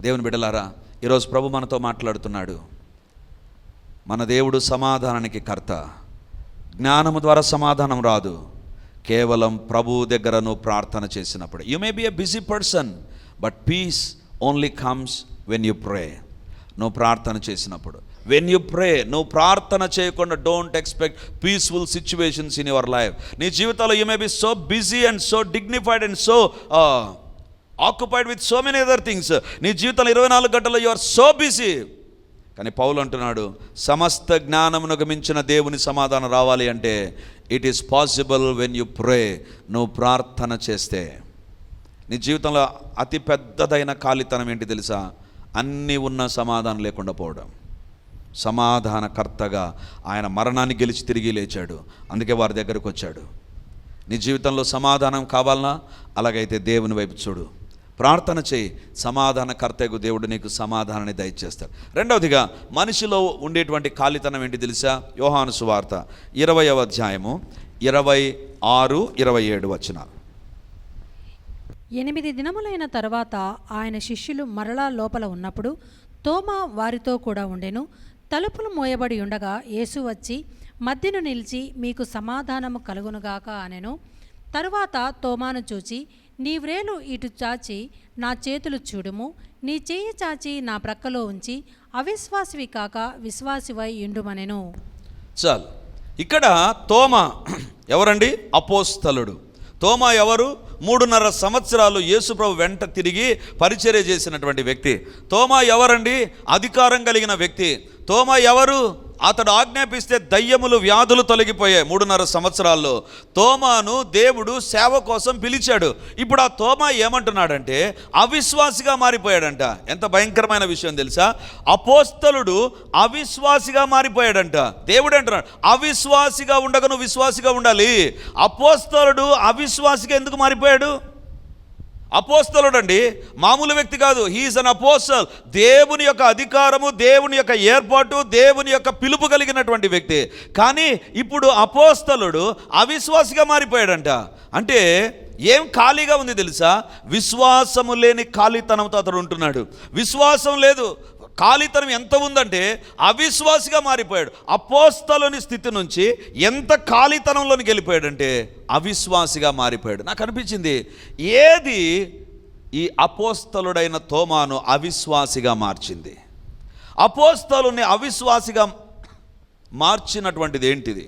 దేవుని బిడ్డలారా ఈరోజు ప్రభు మనతో మాట్లాడుతున్నాడు. మన దేవుడు సమాధానానికి కర్త. జ్ఞానము ద్వారా సమాధానం రాదు. కేవలం ప్రభు దగ్గర నువ్వు ప్రార్థన చేసినప్పుడు. You may be a busy person but peace only comes when you pray నువ్వు ప్రార్థన చేసినప్పుడు. వెన్ యు ప్రే నువ్వు ప్రార్థన చేయకుండా don't expect peaceful situations in your life నీ జీవితంలో you may be so busy and so dignified and so occupied with so many other things నీ జీవితంలో ఇరవై నాలుగు గంటలు యు ఆర్ సో బిజీ కానీ పౌలు అంటున్నాడు సమస్త జ్ఞానమునకు మించిన దేవుని సమాధానం రావాలి అంటే it is possible when you pray నువ్వు ప్రార్థన చేస్తే. నీ జీవితంలో అతి పెద్దదైన ఖాళీతనం ఏంటి తెలుసా? అన్నీ ఉన్న సమాధానం లేకుండా పోవడం. సమాధానకర్తగా ఆయన మరణాన్ని గెలిచి తిరిగి లేచాడు. అందుకే వారి దగ్గరకు వచ్చాడు. నీ జీవితంలో సమాధానం కావాలన్నా అలాగైతే దేవుని వైపు చూడు. ప్రార్థన చేయి. సమాధానకర్తకు దేవుడు నీకు సమాధానాన్ని దయచేస్తాడు. రెండవదిగా మనిషిలో ఉండేటువంటి ఖాళీతనం ఏంటి తెలుసా? యోహాను సువార్త ఇరవయవ అధ్యాయము ఇరవై ఆరు ఇరవై ఏడు వచనాలు. ఎనిమిది దినములైన తర్వాత ఆయన శిష్యులు మరలా లోపల ఉన్నప్పుడు తోమా వారితో కూడా ఉండెను. తలుపులు మోయబడి ఉండగా యేసు వచ్చి మధ్యను నిలిచి మీకు సమాధానము కలుగునుగాక అనెను. తరువాత తోమాను చూచి నీ వ్రేలు ఇటు చాచి నా చేతులు చూడుము. నీ చేయి చాచి నా ప్రక్కలో ఉంచి అవిశ్వాసివి కాక విశ్వాసివై ఇండుమనెను చాలు. ఇక్కడ తోమ ఎవరండి? అపోస్తలుడు. తోమ ఎవరు? మూడున్నర సంవత్సరాలు యేసుప్రభు వెంట తిరిగి పరిచర్య చేసినటువంటి వ్యక్తి. తోమ ఎవరండి? అధికారం కలిగిన వ్యక్తి. తోమ ఎవరు? అతడు ఆజ్ఞాపిస్తే దయ్యములు వ్యాధులు తొలగిపోయాయి. మూడున్నర సంవత్సరాల్లో తోమాను దేవుడు సేవ కోసం పిలిచాడు. ఇప్పుడు ఆ తోమా ఏమంటున్నాడంటే అవిశ్వాసిగా మారిపోయాడంట. ఎంత భయంకరమైన విషయం తెలుసా? అపోస్తలుడు అవిశ్వాసిగా మారిపోయాడంట. దేవుడు అంటున్నాడు అవిశ్వాసిగా ఉండగను విశ్వాసిగా ఉండాలి. అపోస్తలుడు అవిశ్వాసిగా ఎందుకు మారిపోయాడు? అపోస్తలుడండి మామూలు వ్యక్తి కాదు. హీఈస్ అన్ అపోస్తల్ దేవుని యొక్క అధికారము దేవుని యొక్క ఏర్పాటు దేవుని యొక్క పిలుపు కలిగినటువంటి వ్యక్తి. కానీ ఇప్పుడు అపోస్తలుడు అవిశ్వాసిగా మారిపోయాడంట. అంటే ఏం ఖాళీగా ఉంది తెలుసా? విశ్వాసము లేని ఖాళీతనంతో అతడు ఉంటున్నాడు. విశ్వాసం లేదు. ఖాళీతనం ఎంత ఉందంటే అవిశ్వాసిగా మారిపోయాడు. అపోస్తలోని స్థితి నుంచి ఎంత ఖాళీతనంలోనికి వెళ్ళిపోయాడంటే అవిశ్వాసిగా మారిపోయాడు. నాకు అనిపించింది ఏది ఈ అపోస్తలుడైన తోమాను అవిశ్వాసిగా మార్చింది? అపోస్తలుని అవిశ్వాసిగా మార్చినటువంటిది ఏంటిది?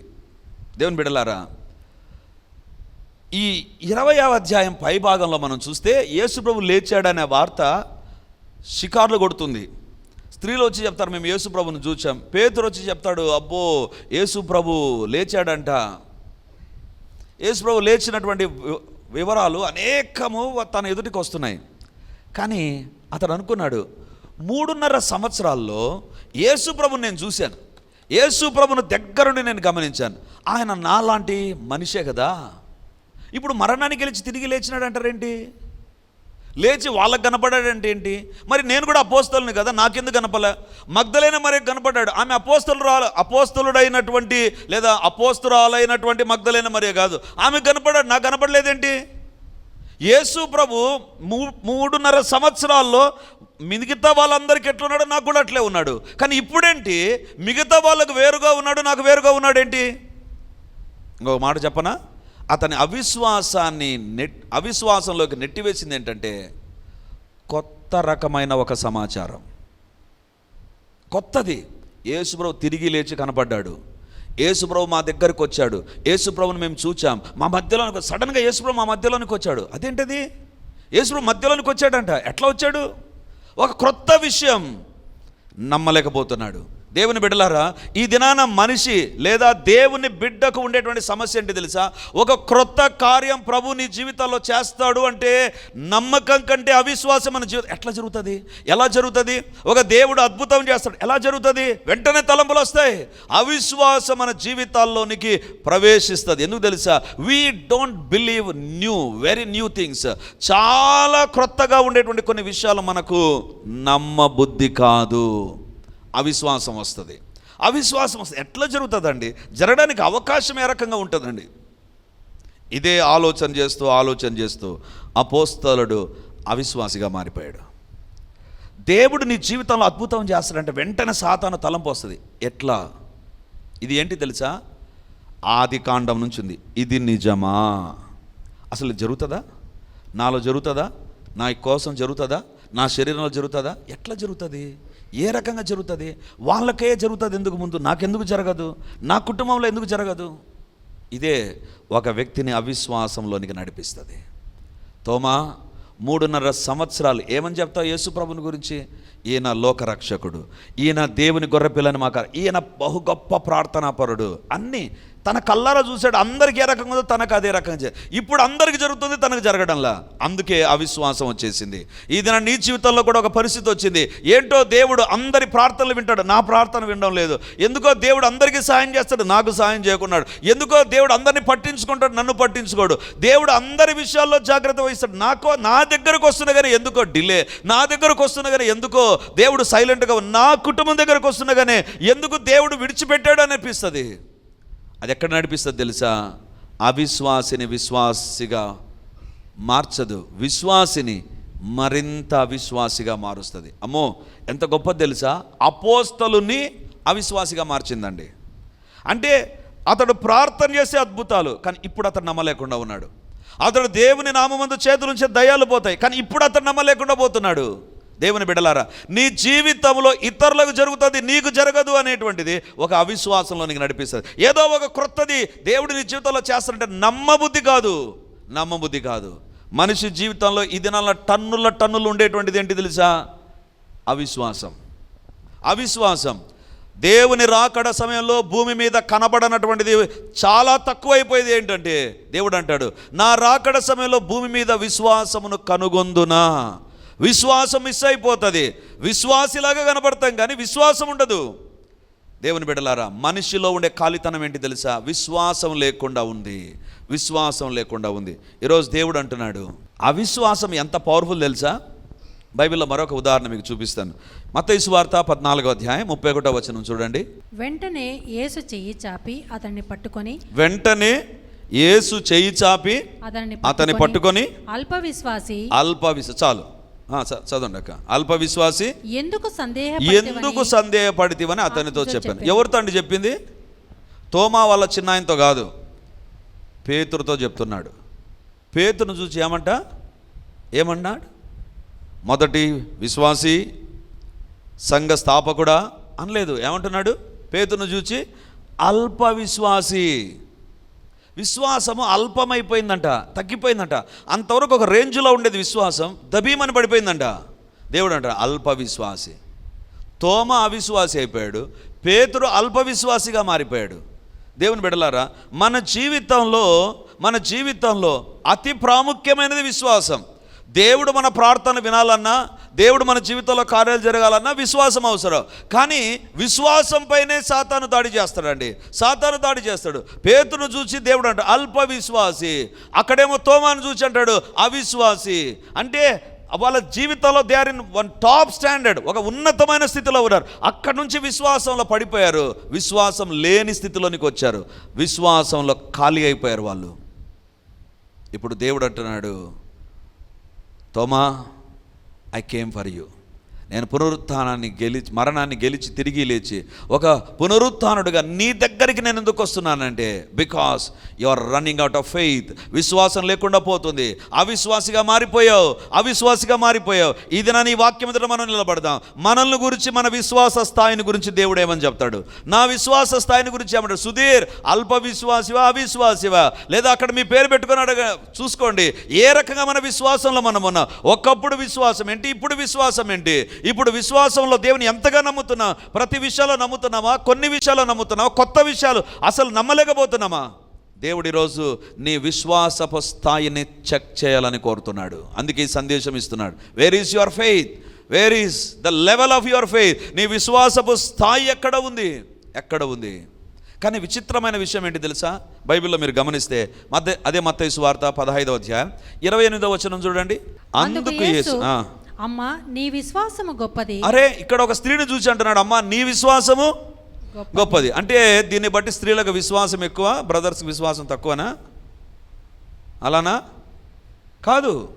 దేవుని బిడలారా ఈ ఇరవయవ అధ్యాయం పై భాగంలో మనం చూస్తే యేసుప్రభు లేచాడనే వార్త షికార్లు కొడుతుంది. స్త్రీలు వచ్చి చెప్తారు మేము యేసుప్రభుని చూచాం. పేతురు వచ్చి చెప్తాడు అబ్బో యేసుప్రభు లేచాడంట. యేసుప్రభు లేచినటువంటి వి- వివరాలు అనేకము తన ఎదుటికి వస్తున్నాయి. కానీ అతడు అనుకున్నాడు మూడున్నర సంవత్సరాల్లో యేసుప్రభుని నేను చూశాను. యేసుప్రభును దగ్గరుండి నేను గమనించాను. ఆయన నాలాంటి మనిషే కదా. ఇప్పుడు మరణానికి గెలిచి తిరిగి లేచినాడు అంటారేంటి లేచి వాళ్ళకి కనపడాడంటే ఏంటి? మరి నేను కూడా అపోస్తలను కదా నాకెందుకు కనపలే మగ్ధలైన మరి కనపడ్డాడు. ఆమె అపోస్తలు రా అపోస్తలుడైనటువంటి లేదా అపోస్తురాలైనటువంటి మగ్ధలైన మరే కాదు. ఆమె కనపడాడు నాకు కనపడలేదేంటి? యేసు ప్రభు మూ మూడున్నర సంవత్సరాల్లో మిగతా వాళ్ళందరికీ ఎట్లున్నాడో నాకు కూడా అట్లే ఉన్నాడు. కానీ ఇప్పుడేంటి? మిగతా వాళ్ళకు వేరుగా ఉన్నాడు నాకు వేరుగా ఉన్నాడేంటి? ఇంకొక మాట చెప్పనా? అతని అవిశ్వాసాన్ని నెట్ అవిశ్వాసంలోకి నెట్టివేసింది ఏంటంటే కొత్త రకమైన ఒక సమాచారం. కొత్తది. యేసుప్రభు తిరిగి లేచి కనపడ్డాడు. యేసుప్రభు మా దగ్గరికి వచ్చాడు. యేసుప్రభుని మేము చూచాం. మా మధ్యలోనికి సడన్గా యేసుప్రభు మా మధ్యలోనికి వచ్చాడు. అదేంటది? యేసుప్రభు మధ్యలోనికి వచ్చాడంట. ఎట్లా వచ్చాడు? ఒక క్రొత్త విషయం నమ్మలేకపోతున్నాడు. దేవుని బిడ్డలారా ఈ దినాన మనిషి లేదా దేవుని బిడ్డకు ఉండేటువంటి సమస్య ఏంటి తెలుసా? ఒక క్రొత్త కార్యం ప్రభు నీ జీవితంలో చేస్తాడు అంటే నమ్మకం కంటే అవిశ్వాసం మన జీవితం. ఎట్లా జరుగుతుంది? ఎలా జరుగుతుంది? ఒక దేవుడు అద్భుతం చేస్తాడు. ఎలా జరుగుతుంది? వెంటనే తలంపులు వస్తాయి. అవిశ్వాసం మన జీవితాల్లోనికి ప్రవేశిస్తుంది. ఎందుకు తెలుసా? We don't believe new very new things చాలా క్రొత్తగా ఉండేటువంటి కొన్ని విషయాలు మనకు నమ్మబుద్ధి కాదు. అవిశ్వాసం వస్తుంది. అవిశ్వాసం వస్తుంది. ఎట్లా జరుగుతుందండి? జరగడానికి అవకాశం ఏ రకంగా ఉంటుందండి? ఇదే ఆలోచన చేస్తూ ఆలోచన చేస్తూ అపోస్తలుడు అవిశ్వాసిగా మారిపోయాడు. దేవుడు నీ జీవితంలో అద్భుతం చేస్తాడంటే వెంటనే సాతాను తలంపు వస్తుంది. ఎట్లా? ఇది ఏంటి తెలుసా? ఆది కాండం నుంచి ఉంది. ఇది నిజమా? అసలు జరుగుతుందా? నాలో జరుగుతుందా? నా కోసం జరుగుతుందా? నా శరీరంలో జరుగుతుందా? ఎట్లా జరుగుతుంది? ఏ రకంగా జరుగుతుంది? వాళ్ళకే జరుగుతుంది ఎందుకు ముందు? నాకెందుకు జరగదు? నా కుటుంబంలో ఎందుకు జరగదు? ఇదే ఒక వ్యక్తిని అవిశ్వాసంలోనికి నడిపిస్తుంది. తోమా మూడున్నర సంవత్సరాలు ఏమని చెప్తావు యేసుప్రభుని గురించి? ఈయన లోకరక్షకుడు. ఈయన దేవుని గొర్రెపిల్లని మాక ఈయన బహు గొప్ప ప్రార్థనాపరుడు. అన్నీ తన కల్లారా చూశాడు అందరికీ ఏ రకంగా ఉందో తనకు అదే రకంగా ఇప్పుడు అందరికీ జరుగుతుంది తనకు జరగడంలా. అందుకే అవిశ్వాసం వచ్చేసింది. ఇది నా నీ జీవితంలో కూడా ఒక పరిస్థితి వచ్చింది. ఏంటో దేవుడు అందరి ప్రార్థనలు వింటాడు నా ప్రార్థన వినడం లేదు. ఎందుకో దేవుడు అందరికీ సాయం చేస్తాడు నాకు సాయం చేయకున్నాడు. ఎందుకో దేవుడు అందరిని పట్టించుకుంటాడు నన్ను పట్టించుకోడు. దేవుడు అందరి విషయాల్లో జాగ్రత్త వహిస్తాడు. నాకో నా దగ్గరకు వస్తున్న కానీ ఎందుకో డిలే. నా దగ్గరకు వస్తున్న కానీ ఎందుకో దేవుడు సైలెంట్గా నా కుటుంబం దగ్గరకు వస్తున్న కానీ ఎందుకు దేవుడు విడిచిపెట్టాడు అనిపిస్తుంది. అది ఎక్కడ నడిపిస్తుంది తెలుసా? అవిశ్వాసిని విశ్వాసిగా మార్చదు. విశ్వాసిని మరింత అవిశ్వాసిగా మారుస్తుంది. అమ్మో ఎంత గొప్ప తెలుసా? అపోస్తలుని అవిశ్వాసిగా మార్చిందండి. అంటే అతడు ప్రార్థన చేసే అద్భుతాలు కానీ ఇప్పుడు అతను నమ్మలేకుండా ఉన్నాడు. అతడు దేవుని నామందు చేతుల నుంచి దయాలు పోతాయి కానీ ఇప్పుడు అతను నమ్మలేకుండా పోతున్నాడు. దేవుని బిడలారా నీ జీవితంలో ఇతరులకు జరుగుతుంది నీకు జరగదు అనేటువంటిది ఒక అవిశ్వాసంలో నీకు నడిపిస్తుంది. ఏదో ఒక క్రొత్తది దేవుడు నీ జీవితంలో చేస్తాడంటే నమ్మబుద్ధి కాదు. నమ్మబుద్ధి కాదు. మనిషి జీవితంలో ఈ దినాల టన్నుల టన్నులు ఉండేటువంటిది ఏంటి తెలుసా? అవిశ్వాసం. అవిశ్వాసం. దేవుని రాకడ సమయంలో భూమి మీద కనబడనటువంటిది చాలా తక్కువైపోయేది ఏంటంటే దేవుడు అంటాడు నా రాకడ సమయంలో భూమి మీద విశ్వాసమును కనుగొందునా? విశ్వాసం మిస్ అయిపోతుంది. విశ్వాసిలాగా కనబడతాం కానీ విశ్వాసం ఉండదు. దేవుని బిడ్డలారా మనిషిలో ఉండే ఖాళీతనం ఏంటి తెలుసా? విశ్వాసం లేకుండా ఉంది. విశ్వాసం లేకుండా ఉంది. ఈరోజు దేవుడు అంటున్నాడు అవిశ్వాసం ఎంత పవర్ఫుల్ తెలుసా? బైబిల్లో మరొక ఉదాహరణ మీకు చూపిస్తాను. మత్తయి వార్త పద్నాలుగో అధ్యాయం ముప్పై ఒకటో వచనం చూడండి. వెంటనే యేసు చెయ్యి చాపి అతన్ని పట్టుకొని వెంటనే యేసు చెయ్యి చాపి అతన్ని పట్టుకొని అల్ప విశ్వాసి అల్ప విశ్వ చాలు. చదవండి అక్క. అల్ప విశ్వాసి ఎందుకు సందేహ ఎందుకు సందేహపడితివని అతనితో చెప్పాను. ఎవరితో అండి చెప్పింది? తోమా వాళ్ళ చిన్నాయనతో కాదు. పేతురుతో చెప్తున్నాడు. పేతురును చూసి ఏమంట? ఏమన్నాడు? మొదటి విశ్వాసి సంఘ స్థాపకుడా అనలేదు. ఏమంటున్నాడు? పేతురును చూచి అల్ప విశ్వాసి విశ్వాసము అల్పమైపోయిందంట తగ్గిపోయిందంట. అంతవరకు ఒక రేంజ్లో ఉండేది విశ్వాసం దబీమని పడిపోయిందంట. దేవుడు అంట అల్ప విశ్వాసి తోమ అవిశ్వాసి అయిపోయాడు పేతురు అల్ప విశ్వాసిగా మారిపోయాడు. దేవుని బిడలారా మన జీవితంలో మన జీవితంలో అతి ప్రాముఖ్యమైనది విశ్వాసం. దేవుడు మన ప్రార్థన వినాలన్నా దేవుడు మన జీవితంలో కార్యాలు జరగాలన్నా విశ్వాసం అవసరం. కానీ విశ్వాసం పైనే సాతాను దాడి చేస్తాడండి. సాతాను దాడి చేస్తాడు. పేతును చూసి దేవుడు అంటాడు అల్ప విశ్వాసి అక్కడేమో తోమాను చూసి అంటాడు అవిశ్వాసి. అంటే వాళ్ళ జీవితంలో they are in one top standard ఒక ఉన్నతమైన స్థితిలో ఉన్నారు. అక్కడి నుంచి విశ్వాసంలో పడిపోయారు. విశ్వాసం లేని స్థితిలోనికి వచ్చారు. విశ్వాసంలో ఖాళీ అయిపోయారు వాళ్ళు. ఇప్పుడు దేవుడు అంటున్నాడు తోమా ఐ కేమ్ ఫర్ యూ నేను పునరుత్నాన్ని గెలిచి మరణాన్ని గెలిచి తిరిగి లేచి ఒక పునరుత్థానుడిగా నీ దగ్గరికి నేను ఎందుకు వస్తున్నానంటే because you are running out of faith విశ్వాసం లేకుండా పోతుంది. అవిశ్వాసిగా మారిపోయావు అవిశ్వాసిగా మారిపోయావు. ఇది నా నీ వాక్యం ఎదుట మనం నిలబడదాం. మనల్ని గురించి మన విశ్వాస స్థాయిని గురించి దేవుడు ఏమని చెప్తాడు? నా విశ్వాస స్థాయిని గురించి ఏమంటాడు? సుధీర్ అల్ప విశ్వాసివా అవిశ్వాసివా? లేదా అక్కడ మీ పేరు పెట్టుకుని అడగ చూసుకోండి. ఏ రకంగా మన విశ్వాసంలో మనం ఉన్నాం ఒకప్పుడు విశ్వాసం ఏంటి? ఇప్పుడు విశ్వాసం ఏంటి? ఇప్పుడు విశ్వాసంలో దేవుని ఎంతగా నమ్ముతున్నాం? ప్రతి విషయాల్లో నమ్ముతున్నామా? కొన్ని విషయాల్లో నమ్ముతున్నామా? కొత్త విషయాలు అసలు నమ్మలేకపోతున్నామా? దేవుడు ఈరోజు నీ విశ్వాసపు స్థాయిని చెక్ చేయాలని కోరుతున్నాడు. అందుకే ఈ సందేశం ఇస్తున్నాడు. Where is your faith where is the level of your faith నీ విశ్వాసపు స్థాయి ఎక్కడ ఉంది? ఎక్కడ ఉంది? కానీ విచిత్రమైన విషయం ఏంటి తెలుసా? బైబిల్లో మీరు గమనిస్తే మధ్య అదే మత్తయి వార్త పదహైదవ అధ్యాయం ఇరవై ఎనిమిదవ వచనం చూడండి. అందుకు. అమ్మా నీ విశ్వాసము గొప్పది. అరే ఇక్కడ ఒక స్త్రీని చూసి అంటున్నాడు అమ్మా నీ విశ్వాసము గొప్ప గొప్పది. అంటే దీన్ని బట్టి స్త్రీలకు విశ్వాసం ఎక్కువ బ్రదర్స్ విశ్వాసం తక్కువనా? అలానా? కాదు.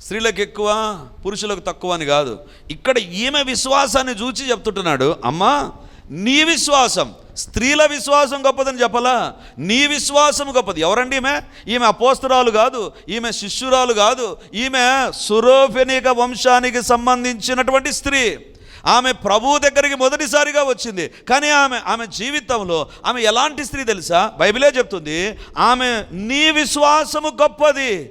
స్త్రీలకు ఎక్కువ పురుషులకు తక్కువ అని కాదు. ఇక్కడ ఈమె విశ్వాసాన్ని చూచి చెప్తుంటున్నాడు అమ్మా నీ విశ్వాసం స్త్రీల విశ్వాసం గొప్పదని చెప్పలా? నీ విశ్వాసం గొప్పది. ఎవరండి ఈమె? ఈమె అపోస్తురాలు కాదు ఈమె శిష్యురాలు కాదు ఈమె సురోఫెనిక వంశానికి సంబంధించినటువంటి స్త్రీ. ఆమె ప్రభు దగ్గరికి మొదటిసారిగా వచ్చింది. కానీ ఆమె ఆమె జీవితంలో ఆమె ఎలాంటి స్త్రీ తెలుసా? బైబిలే చెప్తుంది ఆమె నీ విశ్వాసము గొప్పది.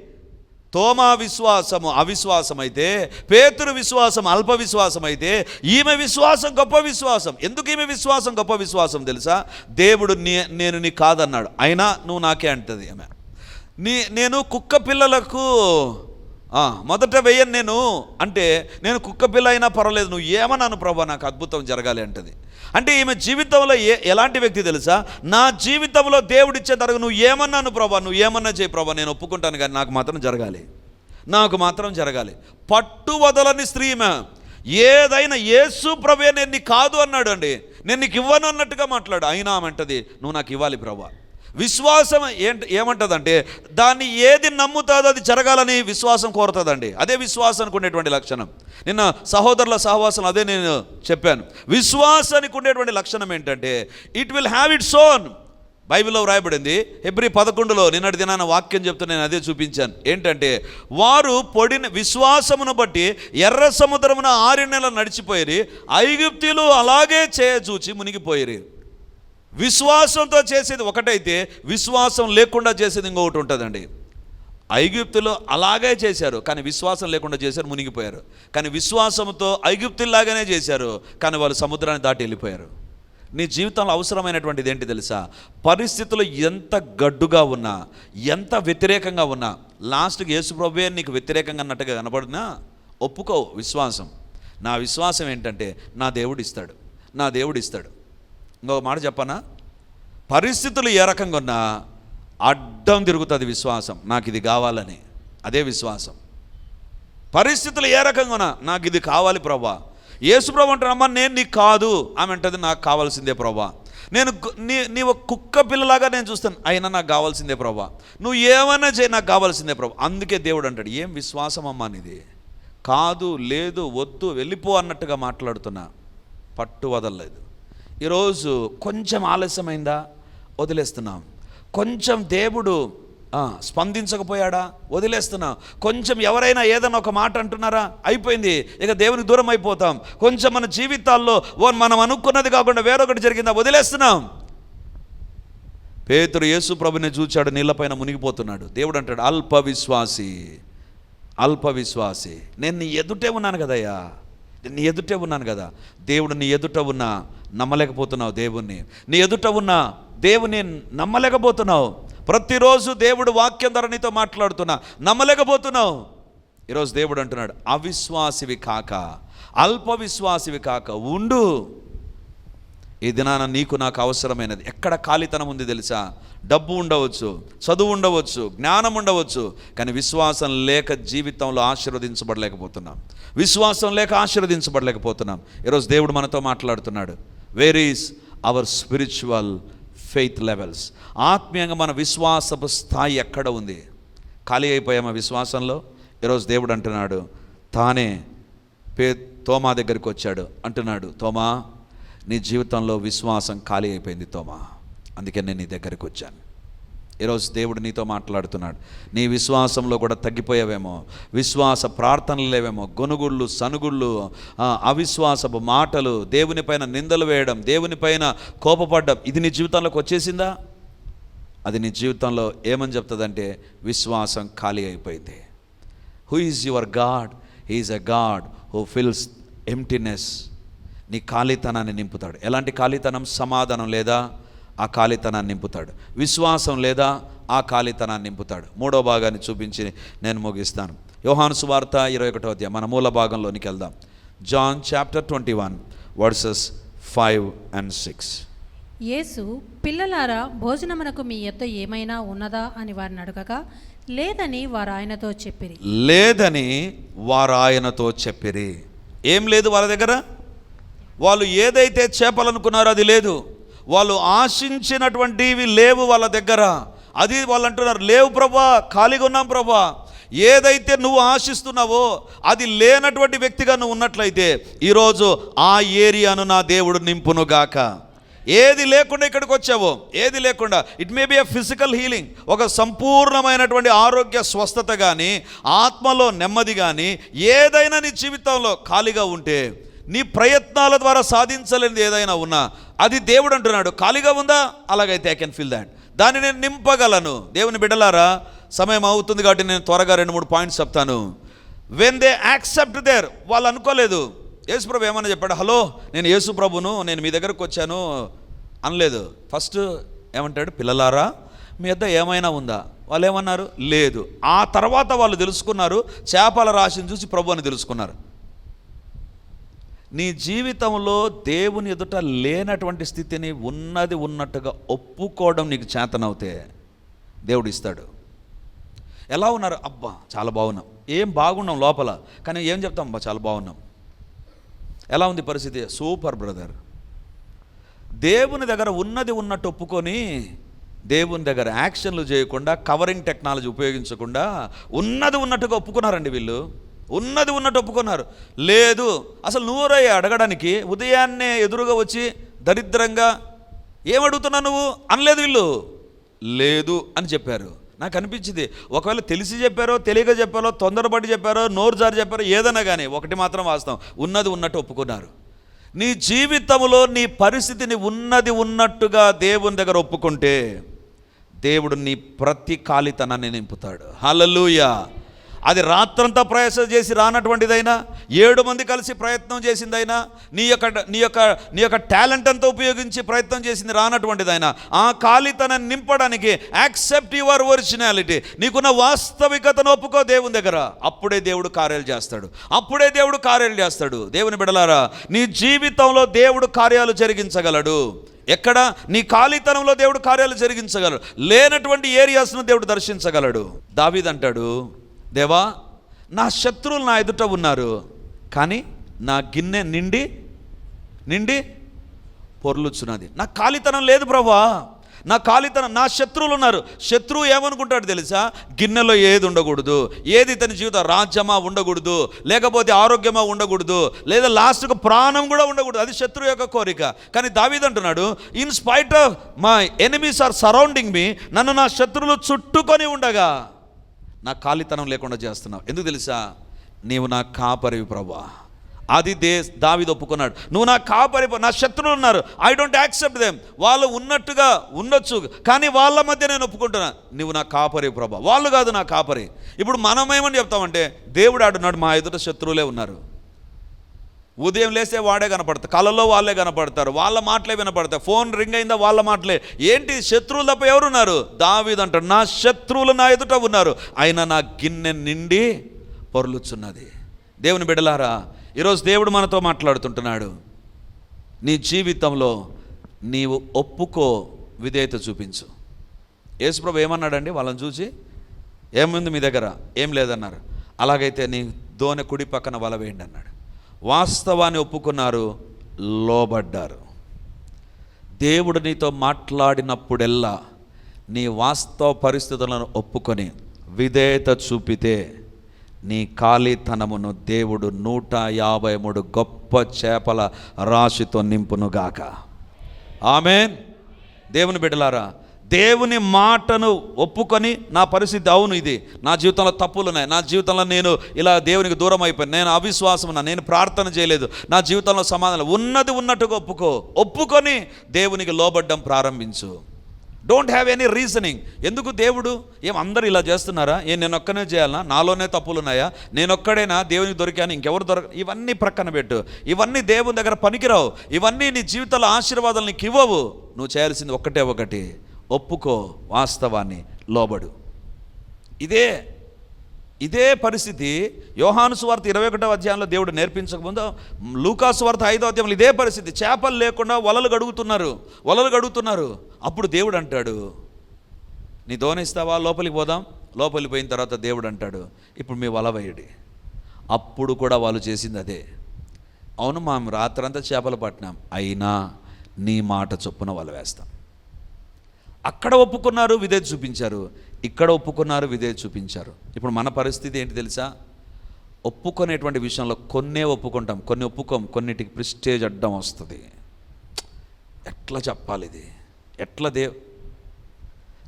తోమా విశ్వాసము అవిశ్వాసం అయితే పేతురు విశ్వాసం అల్ప విశ్వాసం అయితే ఈమె విశ్వాసం గొప్ప విశ్వాసం. ఎందుకు ఈమె విశ్వాసం గొప్ప విశ్వాసం తెలుసా? దేవుడు నీ నేను నీ కాదన్నాడు. అయినా నువ్వు నాకే అంటది ఆమె. నీ నేను కుక్క పిల్లలకు మొదట వెయ్యను నేను. అంటే నేను కుక్క పిల్ల అయినా పర్వాలేదు. నువ్వు ఏమన్నాను ప్రభా? నాకు అద్భుతం జరగాలి అంటది. అంటే ఈమె జీవితంలో ఏ ఎలాంటి వ్యక్తి తెలుసా? నా జీవితంలో దేవుడిచ్చే తరగ నువ్వు ఏమన్నాను ప్రభా? నువ్వు ఏమన్నా చేయి ప్రభా? నేను ఒప్పుకుంటాను కానీ నాకు మాత్రం జరగాలి. నాకు మాత్రం జరగాలి. పట్టు వదలని స్త్రీ ఈమె. ఏదైనా యేసు ప్రభే నేను నీకు కాదు అన్నాడు అండి నేను నీకు ఇవ్వను అన్నట్టుగా మాట్లాడు. అయినా అంటది నువ్వు నాకు ఇవ్వాలి ప్రభా. విశ్వాసం ఏంట ఏమంటుందంటే దాన్ని ఏది నమ్ముతుందో అది జరగాలని విశ్వాసం కోరుతుందండి. అదే విశ్వాసానికి ఉండేటువంటి లక్షణం. నిన్న సహోదరుల సహవాసం అదే నేను చెప్పాను. విశ్వాసానికి ఉండేటువంటి లక్షణం ఏంటంటే it will have its own. బైబిల్లో వ్రాయబడింది ఎబ్రి పదకొండులో నిన్నటి దినాన వాక్యం చెప్తూ నేను అదే చూపించాను. ఏంటంటే వారు పొడిన విశ్వాసమును బట్టి ఎర్ర సముద్రమున ఆరు నెలలు నడిచిపోయి ఐగుప్తులు అలాగే చేయచూచి మునిగిపోయిరి. విశ్వాసంతో చేసేది ఒకటైతే విశ్వాసం లేకుండా చేసేది ఇంకొకటి ఉంటుందండి. ఐగుప్తులు అలాగే చేశారు కానీ విశ్వాసం లేకుండా చేశారు మునిగిపోయారు. కానీ విశ్వాసంతో ఐగుప్తుల్లాగానే చేశారు కానీ వాళ్ళు సముద్రాన్ని దాటి వెళ్ళిపోయారు. నీ జీవితంలో అవసరమైనటువంటిది ఏంటి తెలుసా? పరిస్థితులు ఎంత గడ్డుగా ఉన్నా ఎంత వ్యతిరేకంగా ఉన్నా లాస్ట్కి యేసుప్రభువే నీకు వ్యతిరేకంగా అన్నట్టుగా కనపడినా ఒప్పుకో విశ్వాసం. నా విశ్వాసం ఏంటంటే నా దేవుడు ఇస్తాడు. నా దేవుడు ఇస్తాడు. ఇంకొక మాట చెప్పనా? పరిస్థితులు ఏ రకంగా ఉన్నా అడ్డం తిరుగుతుంది విశ్వాసం. నాకు ఇది కావాలని. అదే విశ్వాసం. పరిస్థితులు ఏ రకంగా ఉన్నా నాకు ఇది కావాలి ప్రభా యేసు ప్రభు అంటారమ్మా నేను నీకు కాదు. ఆమె అంటది నాకు కావాల్సిందే ప్రభా నేను నీ నీ ఒక కుక్క పిల్లలాగా నేను చూస్తాను. అయినా నాకు కావాల్సిందే ప్రభా నువ్వు ఏమైనా చేయి నాకు కావాల్సిందే ప్రభా అందుకే దేవుడు అంటాడు ఏం విశ్వాసం అమ్మా నీది? కాదు లేదు వద్దు వెళ్ళిపో అన్నట్టుగా మాట్లాడుతున్నా. పట్టు వదలలేదు. ఈరోజు కొంచెం ఆలస్యమైందా? వదిలేస్తున్నాం. కొంచెం దేవుడు స్పందించకపోయాడా? వదిలేస్తున్నాం. కొంచెం ఎవరైనా ఏదైనా ఒక మాట అంటున్నారా? అయిపోయింది. ఇక దేవునికి దూరం అయిపోతాం. కొంచెం మన జీవితాల్లో ఓ మనం అనుకున్నది కాకుండా వేరొకటి జరిగిందా? వదిలేస్తున్నాం. పేతురు యేసు ప్రభుని చూచాడు నీళ్ళపైన మునిగిపోతున్నాడు. దేవుడు అంటాడు అల్ప విశ్వాసి అల్ప విశ్వాసి నేను నీ ఎదుటే ఉన్నాను కదయ్యా. నీ ఎదుటే ఉన్నాను కదా. దేవుడు నీ ఎదుట ఉన్నా నమ్మలేకపోతున్నావు దేవుణ్ణి. నీ ఎదుట ఉన్నా దేవుని నమ్మలేకపోతున్నావు. ప్రతిరోజు దేవుడు వాక్యం ద్వారా నీతో మాట్లాడుతున్నా నమ్మలేకపోతున్నావు. ఈరోజు దేవుడు అంటున్నాడు అవిశ్వాసివి కాక అల్ప విశ్వాసివి కాక ఉండు. ఈ దినాన నీకు నాకు అవసరమైనది. ఎక్కడ ఖాళీతనం ఉంది తెలుసా? డబ్బు ఉండవచ్చు చదువు ఉండవచ్చు జ్ఞానం ఉండవచ్చు కానీ విశ్వాసం లేక జీవితంలో ఆశీర్వదించబడలేకపోతున్నాం. విశ్వాసం లేక ఆశీర్వదించబడలేకపోతున్నాం. ఈరోజు దేవుడు మనతో మాట్లాడుతున్నాడు. Where is our spiritual faith levels ఆత్మీయంగా మన విశ్వాసపు స్థాయి ఎక్కడ ఉంది? ఖాళీ అయిపోయామా విశ్వాసంలో? ఈరోజు దేవుడు అంటున్నాడు తానే పే తోమా దగ్గరికి వచ్చాడు. అంటున్నాడు తోమా నీ జీవితంలో విశ్వాసం ఖాళీ అయిపోయింది తోమా. అందుకే నేను నీ దగ్గరికి వచ్చాను. ఈరోజు దేవుడు నీతో మాట్లాడుతున్నాడు. నీ విశ్వాసంలో కూడా తగ్గిపోయావేమో. విశ్వాస ప్రార్థనలు లేవేమో. గొనుగుళ్ళు సనుగుళ్ళు అవిశ్వాసపు మాటలు దేవునిపైన నిందలు వేయడం దేవునిపైన కోపపడ్డం ఇది నీ జీవితంలోకి వచ్చేసిందా? అది నీ జీవితంలో ఏమని చెప్తుందంటే విశ్వాసం ఖాళీ అయిపోయింది. Who is your God he is a God who fills emptiness నీ ఖాళీతనాన్ని నింపుతాడు. ఎలాంటి ఖాళీతనం? సమాధానం లేదా? ఆ ఖాళీతనాన్ని నింపుతాడు. విశ్వాసం లేదా? ఆ ఖాళీతనాన్ని నింపుతాడు. మూడో భాగాన్ని చూపించి నేను ముగిస్తాను. యోహాను సువార్త ఇరవై ఒకటో అధ్యాయం. మన మూల భాగంలోనికి వెళ్దాం. John chapter twenty one verses five and six. యేసు పిల్లలారా భోజనమునకు మీ యొద్ద ఏమైనా ఉన్నదా అని వారిని అడగగా లేదని వారు ఆయనతో చెప్పిరి. లేదని వారు ఆయనతో చెప్పిరి. ఏం లేదు వాళ్ళ దగ్గర? వాళ్ళు ఏదైతే చేపలనుకున్నారో అది లేదు. వాళ్ళు ఆశించినటువంటివి లేవు వాళ్ళ దగ్గర. అది వాళ్ళు అంటున్నారు లేవు ప్రభా ఖాళీగా ఉన్నాం ప్రభా. ఏదైతే నువ్వు ఆశిస్తున్నావో అది లేనటువంటి వ్యక్తిగా నువ్వు ఉన్నట్లయితే ఈరోజు ఆ ఏరియాను నా దేవుడు నింపునుగాక. ఏది లేకుండా ఇక్కడికి వచ్చావో ఏది లేకుండా. It may be a physical healing ఒక సంపూర్ణమైనటువంటి ఆరోగ్య స్వస్థత కానీ ఆత్మలో నెమ్మది కానీ ఏదైనా నీ జీవితంలో ఖాళీగా ఉంటే నీ ప్రయత్నాల ద్వారా సాధించలేనిది ఏదైనా ఉన్నా అది దేవుడు అంటున్నాడు. ఖాళీగా ఉందా? అలాగైతే ఐ కెన్ ఫీల్ దాట్ దాన్ని నేను నింపగలను. దేవుని బిడ్డలారా సమయం అవుతుంది కాబట్టి నేను త్వరగా రెండు మూడు పాయింట్స్ చెప్తాను. వెన్ దే యాక్సెప్ట్ దేర్ వాళ్ళు అనుకోలేదు. యేసుప్రభు ఏమన్నా చెప్పాడు? హలో నేను యేసుప్రభును నేను మీ దగ్గరకు వచ్చాను అనలేదు. ఫస్ట్ ఏమంటాడు? పిల్లలారా మీ వద్ద ఏమైనా ఉందా? వాళ్ళు ఏమన్నారు? లేదు. ఆ తర్వాత వాళ్ళు తెలుసుకున్నారు. చేపల రాశిని చూసి ప్రభు అని తెలుసుకున్నారు. నీ జీవితంలో దేవుని ఎదుట లేనటువంటి స్థితిని ఉన్నది ఉన్నట్టుగా ఒప్పుకోవడం నీకు చేతనవుతే దేవుడు ఇస్తాడు. ఎలా ఉన్నారు? అబ్బా చాలా బాగున్నాం. ఏం బాగున్నాం లోపల? కానీ ఏం చెప్తాం? అబ్బా చాలా బాగున్నాం. ఎలా ఉంది పరిస్థితి? Super brother. దేవుని దగ్గర ఉన్నది ఉన్నట్టు ఒప్పుకొని దేవుని దగ్గర యాక్షన్లు చేయకుండా కవరింగ్ టెక్నాలజీ ఉపయోగించకుండా ఉన్నది ఉన్నట్టుగా ఒప్పుకున్నారండి వీళ్ళు. ఉన్నది ఉన్నట్టు ఒప్పుకున్నారు. లేదు అసలు నూరయ్య అడగడానికి ఉదయాన్నే ఎదురుగా వచ్చి దరిద్రంగా ఏమడుగుతున్నా నువ్వు? అనలేదు వీళ్ళు. లేదు అని చెప్పారు. నాకు అనిపించింది ఒకవేళ తెలిసి చెప్పారో తెలియక చెప్పారో తొందరపడి చెప్పారో నోరు జారి చెప్పారో ఏదైనా కానీ ఒకటి మాత్రం వాస్తవం ఉన్నది ఉన్నట్టు ఒప్పుకున్నారు. నీ జీవితంలో నీ పరిస్థితిని ఉన్నది ఉన్నట్టుగా దేవుని దగ్గర ఒప్పుకుంటే దేవుడు నీ ప్రతి కాలితనాన్ని నింపుతాడు. హలలుయా అది రాత్రంతా ప్రయాస చేసి రానటువంటిదైనా ఏడు మంది కలిసి ప్రయత్నం చేసిందైనా నీ యొక్క నీ యొక్క నీ యొక్క టాలెంట్ అంతా ఉపయోగించి ప్రయత్నం చేసింది రానటువంటిదైనా ఆ ఖాళీతనాన్ని నింపడానికి యాక్సెప్ట్ యువర్ ఒరిజినాలిటీ. నీకున్న వాస్తవికతను ఒప్పుకో దేవుని దగ్గర. అప్పుడే దేవుడు కార్యాలు చేస్తాడు. అప్పుడే దేవుడు కార్యాలు చేస్తాడు. దేవుని బిడలారా నీ జీవితంలో దేవుడు కార్యాలు జరిగించగలడు. ఎక్కడ? నీ ఖాళీతనంలో దేవుడు కార్యాలు జరిగించగలడు. లేనటువంటి ఏరియాస్ను దేవుడు దర్శించగలడు. దావీదంటాడు దేవా నా శత్రువులు నా ఎదుట ఉన్నారు కానీ నా గిన్నె నిండి నిండి పొర్లుచున్నది. నా ఖాళీతనం లేదు ప్రభా నా ఖాళీతనం నా శత్రువులు ఉన్నారు. శత్రువు ఏమనుకుంటాడు తెలుసా? గిన్నెలో ఏది ఉండకూడదు ఏది ఇతని జీవితం రాజ్యమా ఉండకూడదు లేకపోతే ఆరోగ్యమా ఉండకూడదు లేదా లాస్ట్కు ప్రాణం కూడా ఉండకూడదు. అది శత్రువు యొక్క కోరిక. కానీ దావీదంటున్నాడు in spite of my enemies are surrounding me నన్ను నా శత్రువులు చుట్టుకొని ఉండగా నా ఖాళీతనం లేకుండా చేస్తున్నావు. ఎందుకు తెలుసా? నీవు నా కాపరివి ప్రభా అది దే దావిది ఒప్పుకున్నాడు. నువ్వు నా కాపరి నా శత్రువులు ఉన్నారు. ఐ డోంట్ యాక్సెప్ట్ దెమ్ వాళ్ళు ఉన్నట్టుగా ఉండొచ్చు. కానీ వాళ్ళ మధ్య నేను ఒప్పుకుంటున్నా. నువ్వు నా కాపరి ప్రభా వాళ్ళు కాదు నా కాపరి. ఇప్పుడు మనమేమని చెప్తామంటే దేవుడు ఆడున్నాడు మా ఎదుట శత్రువులే ఉన్నారు. ఉదయం లేస్తే వాడే కనపడతారు కళలో వాళ్ళే కనపడతారు వాళ్ళ మాటలే వినపడతాయి. ఫోన్ రింగ్ అయిందా వాళ్ళ మాటలే. ఏంటి? శత్రువులు తప్ప ఎవరున్నారు? దావీదు నా శత్రువులు నా ఎదుట ఉన్నారు. ఆయన నా గిన్నె నిండి పొర్లుచున్నది. దేవుని బిడలారా ఈరోజు దేవుడు మనతో మాట్లాడుతుంటున్నాడు. నీ జీవితంలో నీవు ఒప్పుకో విధేయత చూపించు. యేసుప్రభు ఏమన్నాడండి? వాళ్ళని చూసి ఏముంది మీ దగ్గర? ఏం లేదన్నారు. అలాగైతే నీ దోనె కుడి పక్కన వల వేయండి అన్నాడు. వాస్తవాన్ని ఒప్పుకున్నారు లోబడ్డారు. దేవుడు నీతో మాట్లాడినప్పుడెల్లా నీ వాస్తవ పరిస్థితులను ఒప్పుకొని విధేయత చూపితే నీ ఖాళీతనమును దేవుడు నూట యాభై మూడు గొప్ప చేపల రాశితో నింపునుగాక. ఆమె దేవుని బిడ్డలారా దేవుని మాటను ఒప్పుకొని నా పరిస్థితి అవును ఇది. నా జీవితంలో తప్పులు ఉన్నాయి. నా జీవితంలో నేను ఇలా దేవునికి దూరం అయిపోయాను. నేను అవిశ్వాసం ఉన్నా నేను ప్రార్థన చేయలేదు. నా జీవితంలో సమాధానం ఉన్నది ఉన్నట్టుగా ఒప్పుకో. ఒప్పుకొని దేవునికి లోబడ్డం ప్రారంభించు. డోంట్ హ్యావ్ ఎనీ రీజనింగ్ ఎందుకు దేవుడు? ఏం అందరూ ఇలా చేస్తున్నారా? ఏం నేను ఒక్కనే చేయాలనా? నాలోనే తప్పులు ఉన్నాయా? నేనొక్కడైనా దేవునికి దొరికాను. ఇంకెవరు దొరక? ఇవన్నీ ప్రక్కన పెట్టు. ఇవన్నీ దేవుని దగ్గర పనికిరావు. ఇవన్నీ నీ జీవితంలో ఆశీర్వాదాలు నీకు ఇవ్వవు. నువ్వు చేయాల్సింది ఒక్కటే ఒకటి. ఒప్పుకో వాస్తవాన్ని లోబడు. ఇదే ఇదే పరిస్థితి యోహాను స్వార్త ఇరవై ఒకటో అధ్యాయంలో దేవుడు నేర్పించకముందు లూకాసు వార్త ఐదో అధ్యాయంలో ఇదే పరిస్థితి. చేపలు లేకుండా వలలు గడుగుతున్నారు. వలలు గడుగుతున్నారు. అప్పుడు దేవుడు అంటాడు నీ దోనిస్తావా లోపలికి పోదాం. లోపలికి పోయిన తర్వాత దేవుడు అంటాడు ఇప్పుడు మీ వల వేయడి. అప్పుడు కూడా వాళ్ళు చేసింది అదే. అవును మా రాత్రంతా చేపలు పట్టినాం. అయినా నీ మాట చొప్పున వల వేస్తాం. అక్కడ ఒప్పుకున్నారు విధేయత చూపించారు. ఇక్కడ ఒప్పుకున్నారు విధేయత చూపించారు. ఇప్పుడు మన పరిస్థితి ఏంటి తెలుసా? ఒప్పుకునేటువంటి విషయంలో కొన్నే ఒప్పుకుంటాం కొన్ని ఒప్పుకోం కొన్నిటికి ప్రిస్టేజ్ అడ్డం వస్తుంది. ఎట్లా చెప్పాలి ఇది? ఎట్లా దేవ్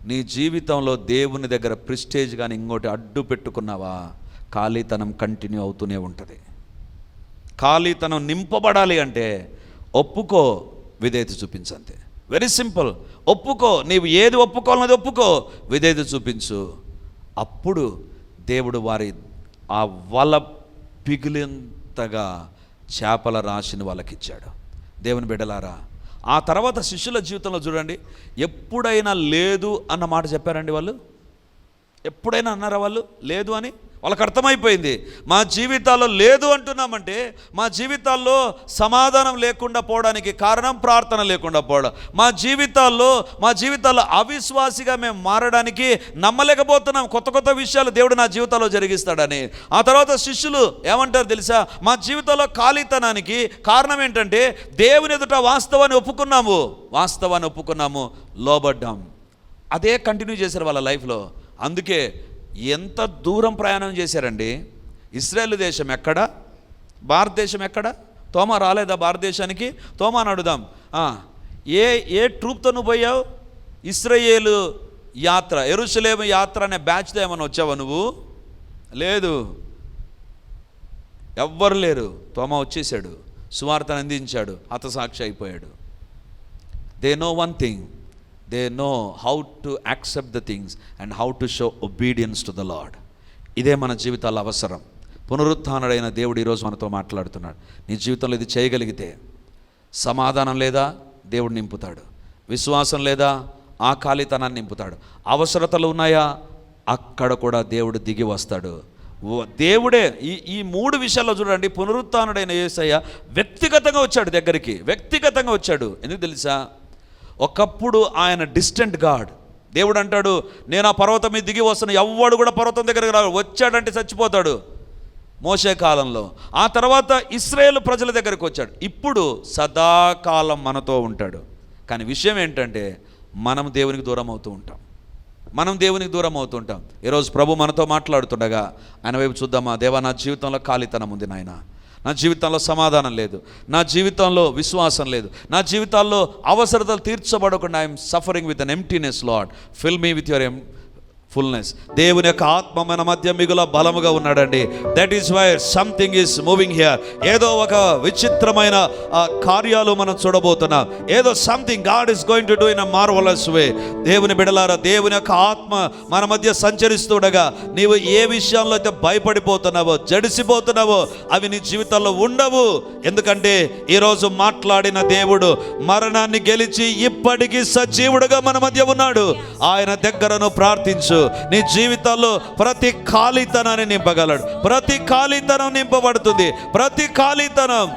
నీ జీవితంలో దేవుని దగ్గర ప్రిస్టేజ్ కానీ ఇంకోటి అడ్డు పెట్టుకున్నావా? ఖాళీతనం కంటిన్యూ అవుతూనే ఉంటుంది. ఖాళీతనం నింపబడాలి అంటే ఒప్పుకో విధేయత చూపించంతే. వెరీ సింపుల్ ఒప్పుకో. నీవు ఏది ఒప్పుకోవాలన్నది ఒప్పుకో. విధేయత చూపించు. అప్పుడు దేవుడు వారి ఆ వల పిగిలింతగా చేపల రాశిని వాళ్ళకిచ్చాడు. దేవుని బిడ్డలారా ఆ తర్వాత శిష్యుల జీవితంలో చూడండి. ఎప్పుడైనా లేదు అన్న మాట చెప్పారండి వాళ్ళు? ఎప్పుడైనా అన్నారా వాళ్ళు? లేదు అని? వాళ్ళకి అర్థమైపోయింది. మా జీవితాల్లో లేదు అంటున్నామంటే మా జీవితాల్లో సమాధానం లేకుండా పోవడానికి కారణం ప్రార్థన లేకుండా పోవడం. మా జీవితాల్లో మా జీవితాల్లో అవిశ్వాసిగా మేము మారడానికి నమ్మలేకపోతున్నాం. కొత్త కొత్త విషయాలు దేవుడు నా జీవితంలో జరిగిస్తాడని. ఆ తర్వాత శిష్యులు ఏమంటారు తెలుసా? మా జీవితంలో ఖాళీతనానికి కారణం ఏంటంటే దేవుని ఎదుట వాస్తవాన్ని ఒప్పుకున్నాము. వాస్తవాన్ని ఒప్పుకున్నాము. లోబడ్డాం. అదే కంటిన్యూ చేశారు వాళ్ళ లైఫ్లో. అందుకే ఎంత దూరం ప్రయాణం చేశారండి? ఇస్రాయేల్ దేశం ఎక్కడ? భారతదేశం ఎక్కడ? తోమా రాలేదా భారతదేశానికి? తోమాని అడుగుదాం. ఏ ఏ ట్రూప్తో నువ్వు పోయావు? ఇస్రాయేలు యాత్ర ఎరుసలేము యాత్ర అనే బ్యాచ్తో ఏమైనా వచ్చావా నువ్వు? లేదు. ఎవ్వరు లేరు. తోమా వచ్చేసాడు సువార్తను అందించాడు. హతసాక్షి అయిపోయాడు. They know one thing they know how to accept the things and how to show obedience to the Lord ఇదే మన జీవితాల అవసరం. పునరుత్డైన దేవుడు ఈరోజు మనతో మాట్లాడుతున్నాడు. నీ జీవితంలో ఇది చేయగలిగితే సమాధానం లేదా? దేవుడు నింపుతాడు. విశ్వాసం లేదా? ఆ ఖాళీతనాన్ని నింపుతాడు. అవసరతలు ఉన్నాయా? అక్కడ కూడా దేవుడు దిగి వస్తాడు. ఓ- దేవుడే ఈ ఈ మూడు విషయాల్లో చూడండి. పునరుత్డైన ఏసయ్య వ్యక్తిగతంగా వచ్చాడు దగ్గరికి. వ్యక్తిగతంగా వచ్చాడు. ఎందుకు తెలుసా? ఒకప్పుడు ఆయన డిస్టెంట్ గాడ్ దేవుడు అంటాడు నేను ఆ పర్వతం మీద దిగి వస్తాను ఎవ్వడు కూడా పర్వతం దగ్గరకు రాడు వచ్చాడంటే చచ్చిపోతాడు. మోసే కాలంలో. ఆ తర్వాత ఇస్రాయేల్ ప్రజల దగ్గరికి వచ్చాడు. ఇప్పుడు సదాకాలం మనతో ఉంటాడు. కానీ విషయం ఏంటంటే మనం దేవునికి దూరం అవుతూ ఉంటాం. మనం దేవునికి దూరం అవుతుంటాం ఈరోజు ప్రభు మనతో మాట్లాడుతుండగా ఆయన వైపు చూద్దామా? దేవా నా జీవితంలో ఖాళీతనం ఉంది నాయన. నా జీవితంలో సమాధానం లేదు. నా జీవితంలో విశ్వాసం లేదు. నా జీవితాల్లో అవసరతలు తీర్చబడకుండా I'm suffering with an emptiness Lord fill me with your um fullness దేవుని యొక్క ఆత్మ మన మధ్య మిగుల బలముగా ఉన్నాడండి. That is why something is moving here ఏదో ఒక విచిత్రమైన కార్యాలు మనం చూడబోతున్నాం. ఏదో something God is going to do in a marvellous way దేవుని బిడలారా దేవుని యొక్క ఆత్మ మన మధ్య సంచరిస్తుండగా నీవు ఏ విషయంలో అయితే భయపడిపోతున్నావో జడిసిపోతున్నావో అవి నీ జీవితంలో ఉండవు. ఎందుకంటే ఈరోజు మాట్లాడిన దేవుడు మరణాన్ని గెలిచి ఇప్పటికీ సజీవుడుగా మన మధ్య ఉన్నాడు. ఆయన దగ్గరను ప్రార్థించు. నీ జీవితంలో ప్రతి ఖాళీతనాన్ని నింపగలడు. ప్రతి ఖాళీతనం నింపబడుతుంది. ప్రతి ఖాళీతనం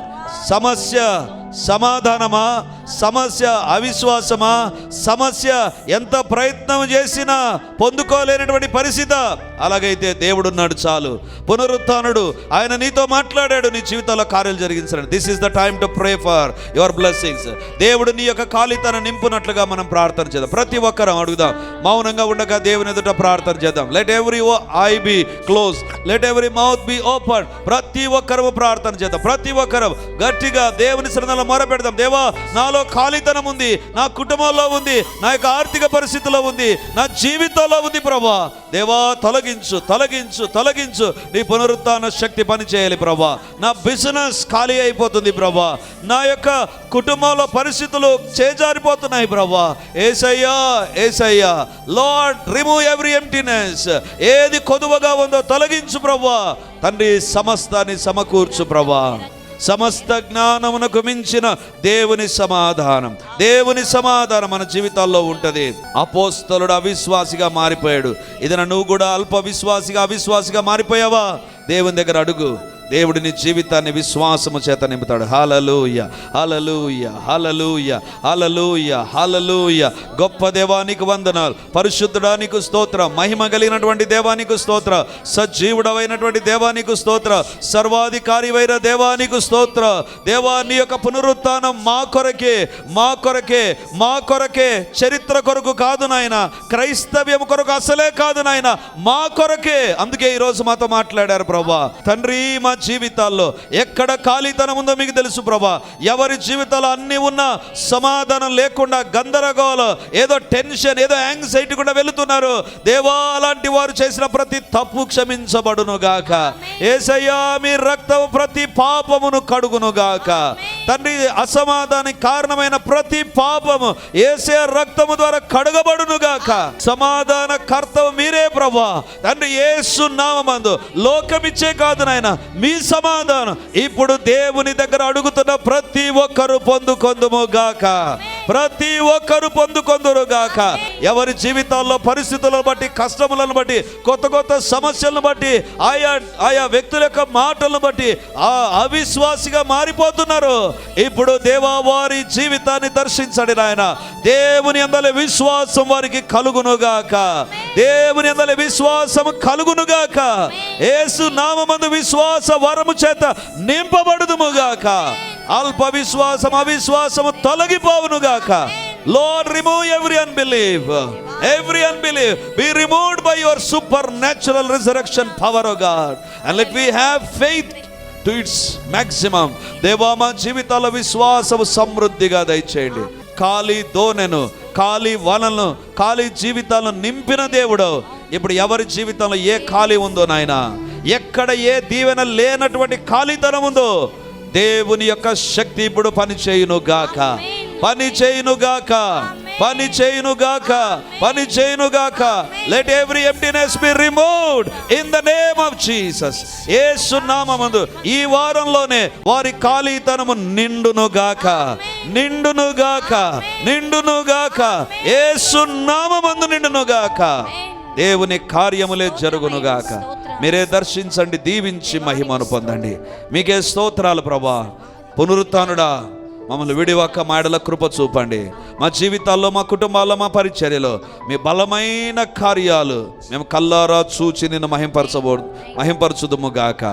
సమస్య సమాధానమా? సమస్య అవిశ్వాసమా? సమస్య ఎంత ప్రయత్నం చేసినా పొందుకోలేనటువంటి పరిస్థితి? అలాగైతే దేవుడున్నాడు చాలు. పునరుత్నుడు ఆయన నీతో మాట్లాడాడు. నీ జీవితంలో కార్యాలు జరిగించాడు this is the time to pray for your blessings దేవుడు నీ యొక్క ఖాళీతన నింపునట్లుగా మనం ప్రార్థన చేద్దాం. ప్రతి ఒక్కరం అడుగుదాం. మౌనంగా ఉండగా దేవుని ఎదుట ప్రార్థన చేద్దాం. Let every eye be close let every mouth be open ప్రతి ఒక్కరము ప్రార్థన చేద్దాం. ప్రతి ఒక్కరం గట్టిగా దేవుని శ్రద్ధలో మొరపెడదాం. దేవా నా నాలో ఖాళీతనం ఉంది నా కుటుంబంలో ఉంది నా యొక్క ఆర్థిక పరిస్థితిలో ఉంది నా జీవితంలో ఉంది ప్రభా. దేవా తొలగించు తొలగించు తొలగించు. నీ పునరుత్న శక్తి పని చేయాలి ప్రభా. నా బిజినెస్ ఖాళీ అయిపోతుంది ప్రభా. నా యొక్క కుటుంబంలో పరిస్థితులు చేజారిపోతున్నాయి ప్రభా. ఏసయ్యా ఏసయ్యా లార్డ్ రిమూవ్ ఎవ్రీ ఎంటీనెస్ ఏది కొదువగా ఉందో తొలగించు ప్రభా. తండ్రి సమస్తాన్ని సమకూర్చు ప్రభా. సమస్త జ్ఞానమునకు మించిన దేవుని సమాధానం. దేవుని సమాధానం మన జీవితాల్లో ఉంటుంది. అపోస్తలుడు అవిశ్వాసిగా మారిపోయాడు. ఇదన నువ్వు కూడా అల్ప విశ్వాసిగా అవిశ్వాసిగా మారిపోయావా? దేవుని దగ్గర అడుగు. దేవుడిని జీవితాన్ని విశ్వాసము చేత నింపుతాడు. Hallelujah hallelujah hallelujah hallelujah hallelujah గొప్ప దేవానికి వందనాలు. పరిశుద్ధుడానికి స్తోత్ర. మహిమ కలిగినటువంటి దేవానికి స్తోత్ర. సజీవుడమైనటువంటి దేవానికి స్తోత్ర. సర్వాధికారివైన దేవానికి స్తోత్ర. దేవాన్ని యొక్క పునరుత్నం మా కొరకే మా కొరకే మా కొరకే. చరిత్ర కొరకు కాదు నాయన. క్రైస్తవ్యం కొరకు అసలే కాదు నాయన. మా కొరకే. అందుకే ఈరోజు మాతో మాట్లాడారు ప్రభా. తండ్రి మా జీవితాల్లో ఎక్కడ ఖాళీతనం ఉందో మీకు తెలుసు ప్రభా. ఎవరి జీవితాల్లో అన్ని ఉన్నా సమాధానం లేకుండా గందరగోళం ఏదో టెన్షన్ ఏదో యాంగ్జైటీ కూడా వెళుతున్నారు. దేవా అలాంటి వారు చేసిన ప్రతి తప్పు క్షమించబడును గాక ఏసయ్యా మీ రక్తం ప్రతి పాపమును కడుగును గాక తండ్రి అసమాధానికి కారణమైన ప్రతి పాపము ఏసే రక్తము ద్వారా కడగబడును గాక సమాధాన కర్తవు మీరే ప్రభా. తండ్రి యేసు నామందు లోకమిచ్చే కాదు నాయన మీ సమాధానం. ఇప్పుడు దేవుని దగ్గర అడుగుతున్న ప్రతి ఒక్కరు పొందుకొందుము గాక. ప్రతి ఒక్కరు పొందుకొందురు గాక. ఎవరి జీవితాల్లో పరిస్థితులను బట్టి కష్టములను బట్టి కొత్త కొత్త సమస్యలను బట్టి ఆయా ఆయా వ్యక్తుల యొక్క మాటలను బట్టి ఆ అవిశ్వాసిగా మారిపోతున్నారు. ఇప్పుడు దేవా వారి జీవితాన్ని దర్శించండి నాయన. దేవుని అందరి విశ్వాసం వారికి కలుగునుగాక దేవుని అందరి విశ్వాసం కలుగునుగాక యేసు నామమందు విశ్వాస వరము చేత నింపబడుదుముగాక అల్ప విశ్వాసం అవిశ్వాసము తొలగిపోవునుగాక. Remove every unbelief every unbelief be removed by your supernatural resurrection power O God and let we have faith to its maximum దేవా మా జీవితాల విశ్వాసము సమృద్ధిగా దయచేయండి. ఖాళీ దోనెను ఖాళీ వనలను ఖాళీ జీవితాలను నింపిన దేవుడు. ఇప్పుడు ఎవరి జీవితంలో ఏ ఖాళీ ఉందో నాయన? ఎక్కడ ఏ దీవెన లేనటువంటి ఖాళీతనం ఉందో దేవుని యొక్క శక్తి ఇప్పుడు పని చేయును గాక. పని చేయును గాక. పని చేయును గాక. పని చేయును గాక. Let every emptiness be removed in the name of Jesus యేసు నామమందు ఈ వారంలోనే వారి ఖాళీతనము నిండును గాక. నిండును గాక. నిండును గాక. యేసు నామమందు నిండును గాక. దేవుని కార్యములే జరుగును గాక మీరే దర్శించండి దీవించి మహిమను పొందండి. మీకే స్తోత్రాలు ప్రభా. పునరుత్నుడా మమ్మల్ని విడివక్క మాడల కృప చూపండి. మా జీవితాల్లో మా కుటుంబాల్లో మా పరిచర్యలో మీ బలమైన కార్యాలు మేము కల్లారా చూచి నిన్ను మహింపరచబో మహింపరచుదుము గాక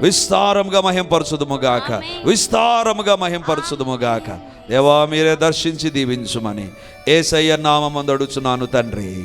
విస్తారముగా మహింపరచుదుము గాక విస్తారముగా మహింపరచుదుము గాక దేవా మీరే దర్శించి దీవించుమని. ఏసయ్య నామందు అడుచున్నాను తండ్రి.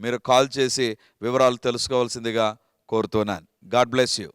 మీరు కాల్ చేసి వివరాలు తెలుసుకోవాల్సిందిగా కోరుతున్నాను. God bless you.